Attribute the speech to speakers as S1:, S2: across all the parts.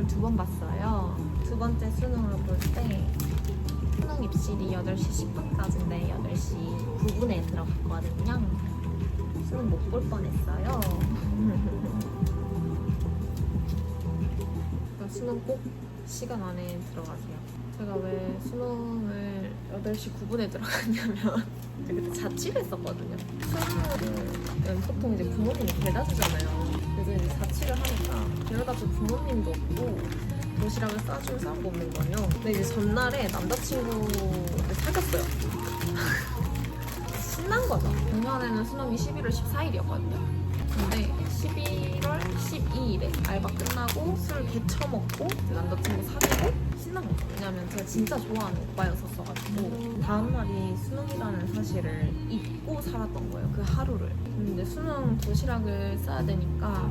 S1: 수능을 두 번 봤어요. 두 번째 수능을 볼 때 수능 입실이 8시 10분까지인데 8시 9분에 들어갔거든요. 수능 못 볼 뻔했어요. 수능 꼭 시간 안에 들어가세요. 제가 왜 수능을 8시 9분에 들어갔냐면 그때 자취를 했었거든요. 수능은 보통 이제 부모님이 데려다 주잖아요. 그래서 이제 자취를 하니까 데려다 줄 부모님도 없고 도시락을 싸줄 사람도 없는 거예요. 근데 이제 전날에 남자친구를 사귀었어요. 신난 거죠. 작년에는 수능이 11월 14일이었거든요. 근데 11월 12일에 알바 끝나고 술 개처먹고 남자친구 사귀고 신난 거죠. 왜냐면 제가 진짜 좋아하는 오빠였었어가지고 다음날이 수능이라는 사실을 잊고 살았던 거예요. 그 하루를. 근데 수능 도시락을 싸야 되니까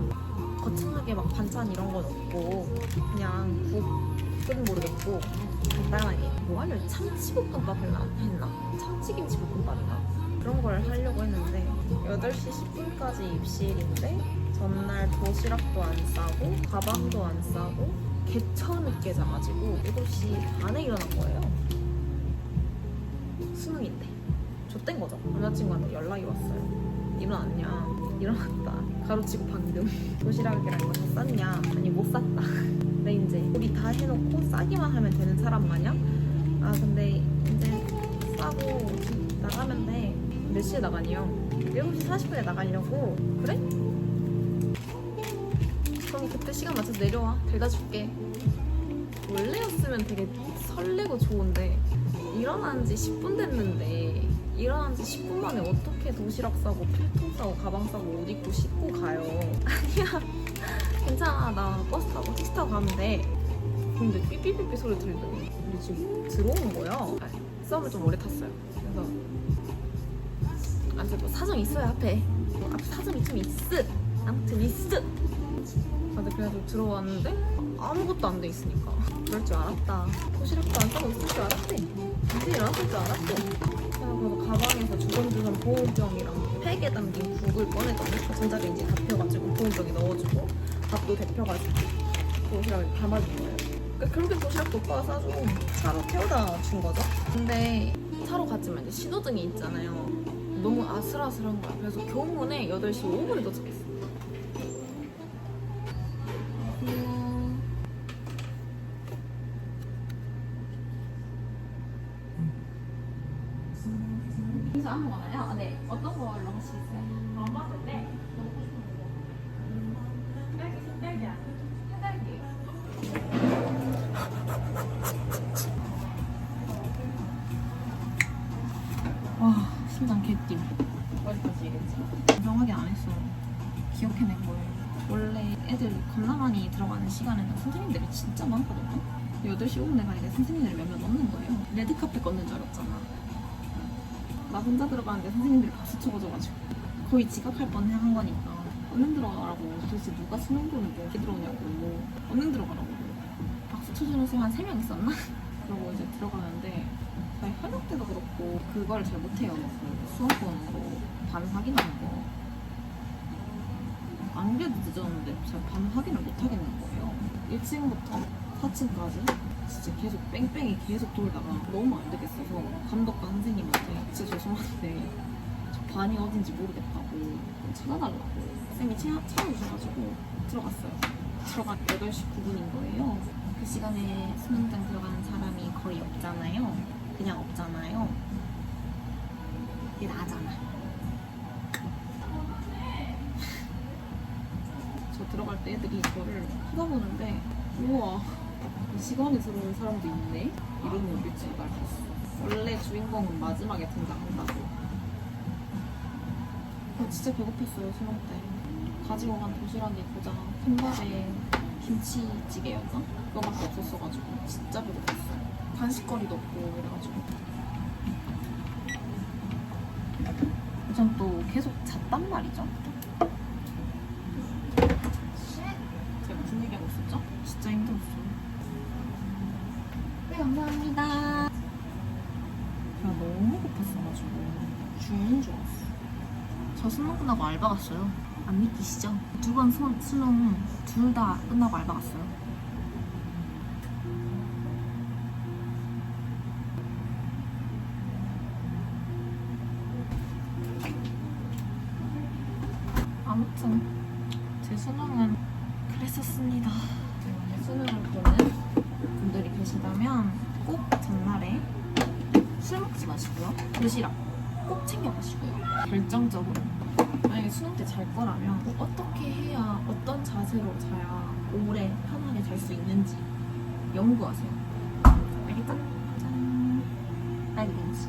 S1: 거창하게 막 반찬 이런 건 없고 그냥 국은 모르겠고 간단하게 뭐 하려 참치볶음밥을 했나? 참치김치 볶음밥인가? 그런 걸 하려고 했는데 8시 10분까지 입실인데 전날 도시락도 안 싸고 가방도 안 싸고 개처 늦게 자가지고 7시 반에 일어난 거예요. 수능인데. 좆된 거죠. 남자친구한테 연락이 왔어요. 일어났냐? 일어났다. 가로치고 방금 도시락이랑 이거 다 쌌냐? 아니 못 쌌다. 근데 이제 우리 다 해놓고 싸기만 하면 되는 사람 마냥? 아 근데 이제 싸고 나가면 돼. 몇 시에 나가니요? 7시 40분에 나가려고. 그래? 그때 시간 맞춰서 내려와. 데려다 줄게. 원래였으면 되게 설레고 좋은데 일어난 지 10분 됐는데 일어난 지 10분 만에 어떻게 도시락 싸고 필통 싸고 가방 싸고 옷 입고 씻고 가요? 아니야. 괜찮아. 나 버스 타고 택시 타고 가면 돼. 근데 삐삐삐삐 소리 들리더니 근데 지금 들어오는 거야. 아, 썸을 좀 오래 탔어요. 그래서 아, 이제 뭐 사정 있어요 앞에. 뭐 앞에 사정이 좀 있어 아무튼 있어 다들 그래서 들어왔는데 아무것도 안 돼 있으니까. 그럴 줄 알았다. 도시락도 안 싸고 있을 줄 알았대 이제 일어났을 줄 알았대 그래서 가방에서 주섬주섬 보온병이랑 팩에 담긴 국을 꺼내더니 전자레인지에 데펴가지고 보온병에 넣어주고 밥도 데펴가지고 도시락을 담아준 거예요. 그러니까 그렇게 도시락도 오빠가 싸주고 차로 태워다 준 거죠. 근데 차로 갔지만 이제 신호등이 있잖아요. 너무 아슬아슬한 거야. 그래서 교문에 8시 5분에 도착했어
S2: 인사 아무거나요? 네. 어떤 걸로 하시겠어요? 때 먹고 싶은 거. 딸기, 신딸기야. 해달기.
S1: 와 심장 개띵
S2: 어디까지 이랬지?
S1: 정확하게 안 했어 기억해낸 거예요 원래 애들 겁나 많이 들어가는 시간에는 선생님들이 진짜 많거든요 8시 5분에 가니까 선생님들이 몇명 없는 거예요 레드카펫 걷는 줄 알았잖아 나 혼자 들어가는데 선생님들이 박수 쳐줘가지고 거의 지각할 뻔한 거니까 얼른 들어가라고 도대체 누가 수능 보는 게 이렇게 들어오냐고 얼른 들어가라고 박수 쳐주는 쌤한 3명 있었나? 그러고 이제 들어가는데 저희 현역 때도 그렇고 그걸 잘 못해요. 그 수험 보는 거, 반 확인하는 거. 안 그래도 늦었는데 제가 반 확인을 못 하겠는 거예요. 1층부터 4층까지 진짜 계속 뺑뺑이 계속 돌다가 너무 안 되겠어서 감독과 선생님한테 반이 어딘지 모르겠다고 찾아달라고 쌤이 차, 찾아주셔가지고 들어갔어요. 들어간 8시 9분인 거예요. 그 시간에 수능장 들어가는 사람이 거의 없잖아요. 그냥 없잖아요. 이게 나잖아. 저 들어갈 때 애들이 이거를 쳐다보는데 우와 이 시간에 들어오는 사람도 있네? 이런 눈빛으로 날 봤어. 원래 주인공은 마지막에 등장한다고. 아, 진짜 배고팠어요 수능 때. 가지고 간 도시락이 고장 큰 밥에 김치찌개였나? 그거밖에 없었어가지고 진짜 배고팠어요. 간식거리도 없고 이래가지고 전또 계속 잤단 말이죠. 제가 무슨 얘기하고 있었죠? 진짜 힘들었어요.
S2: 네, 감사합니다.
S1: 제가 너무 고팠어가지고 죽는 줄 알았어. 저 수능 끝나고 알바 갔어요. 안 믿기시죠? 두 번 수능 둘 다 끝나고 알바 갔어요. 아무튼 제 수능은 그랬었습니다. 수능을 보는 분들이 계시다면 꼭 전날에 술 먹지 마시고요. 드시라. 꼭 챙겨가시고요. 결정적으로 만약에 수능 때 잘 거라면 꼭 어떻게 해야 어떤 자세로 자야 오래 편하게 잘 수 있는지 연구하세요. 알겠죠? 짠. 벤치.